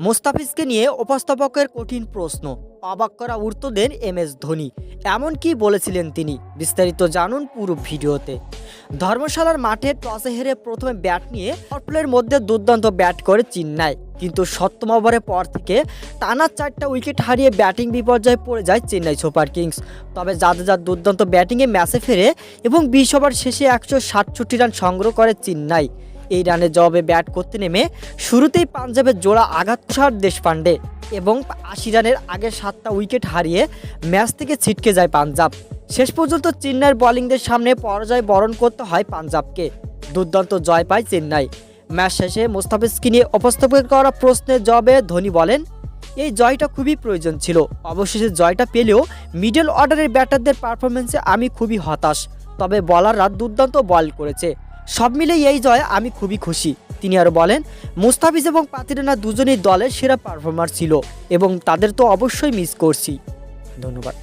মোস্তাফিজকে নিয়ে উপস্থাপকের কঠিন প্রশ্ন। অবাক করা উত্তর দেন এম এস ধোনি। এমন কি বলেছিলেন তিনি? বিস্তারিত জানুন পুরো ভিডিওতে। ধর্মশালার মাঠে টসে হেরে প্রথমে ব্যাট নিয়ে অপ্লের মধ্যে দুর্দান্ত ব্যাট করে চেন্নাই। কিন্তু সপ্তম ওভারের পর থেকে টানা চারটা উইকেট হারিয়ে ব্যাটিং বিপর্যয়ে পড়ে যায় চেন্নাই সুপার কিংস। তবে জাদেজার দুর্দান্ত ব্যাটিংয়ে ম্যাচে ফেরে এবং বিশ ওভার শেষে একশো সাতষট্টি রান সংগ্রহ করে চেন্নাই। এই রানের জবাবে ব্যাট করতে নেমে শুরুতেই পাঞ্জাবের জোড়া আঘাত তুষার দেশপান্ডে এবং আশি রানের আগে সাতটা উইকেট হারিয়ে ম্যাচ থেকে ছিটকে যায় পাঞ্জাব। শেষ পর্যন্ত চেন্নাইয়ের বোলিংদের সামনে পরাজয় বরণ করতে হয় পাঞ্জাবকে। দুর্দান্ত জয় পায় চেন্নাই। ম্যাচ শেষে মোস্তাফিজকে নিয়ে উপস্থাপন করা প্রশ্নের জবাবে ধোনি বলেন, এই জয়টা খুবই প্রয়োজন ছিল। অবশেষে জয়টা পেলেও মিডল অর্ডারের ব্যাটারদের পারফরমেন্সে আমি খুবই হতাশ। তবে বলাররা দুর্দান্ত বল করেছে। সব মিলিয়ে এই জয় আমি খুবই খুশি। তিনি আরও বলেন, মুস্তাফিজ এবং পাতিরানা দুজনেই দলের সেরা পারফর্মার ছিল এবং তাদের তো অবশ্যই মিস করছি। ধন্যবাদ।